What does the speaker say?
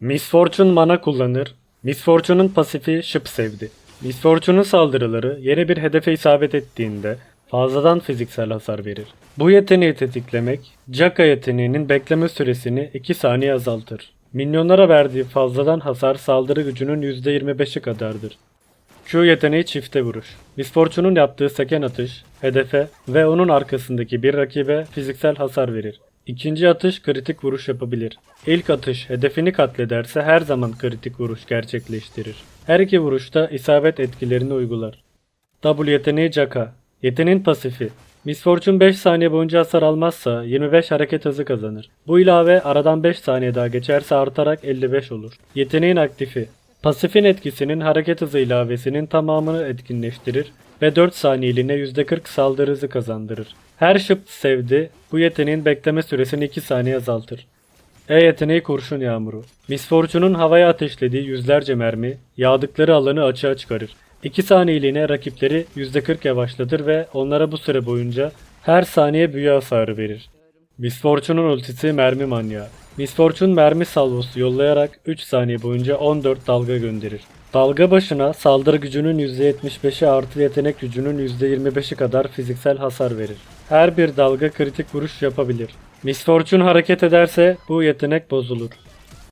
Miss Fortune mana kullanır. Miss Fortune'un pasifi şıp sevdi. Miss Fortune'un saldırıları yeni bir hedefe isabet ettiğinde fazladan fiziksel hasar verir. Bu yeteneği tetiklemek, Jaka yeteneğinin bekleme süresini 2 saniye azaltır. Minyonlara verdiği fazladan hasar saldırı gücünün %25'i kadardır. Q yeteneği çifte vuruş. Miss Fortune'un yaptığı seken atış, hedefe ve onun arkasındaki bir rakibe fiziksel hasar verir. İkinci atış kritik vuruş yapabilir. İlk atış hedefini katlederse her zaman kritik vuruş gerçekleştirir. Her iki vuruşta isabet etkilerini uygular. W yeteneği Jaka. Yeteneğin pasifi. Miss Fortune 5 saniye boyunca hasar almazsa 25 hareket hızı kazanır. Bu ilave aradan 5 saniye daha geçerse artarak 55 olur. Yeteneğin aktifi. Pasifin etkisinin hareket hızı ilavesinin tamamını etkinleştirir ve 4 saniyeliğine %40 saldırı hızı kazandırır. Her şıp sevdi bu yeteneğin bekleme süresini 2 saniye azaltır. E yeteneği kurşun yağmuru. Miss Fortune'un havaya ateşlediği yüzlerce mermi yağdıkları alanı açığa çıkarır. 2 saniyeliğine rakipleri %40 yavaşlatır ve onlara bu süre boyunca her saniye büyü hasarı verir. Miss Fortune'un ultisi mermi manyağı. Miss Fortune mermi salvosu yollayarak 3 saniye boyunca 14 dalga gönderir. Dalga başına saldırı gücünün %75'i artı yetenek gücünün %25'i kadar fiziksel hasar verir. Her bir dalga kritik vuruş yapabilir. Miss Fortune hareket ederse bu yetenek bozulur.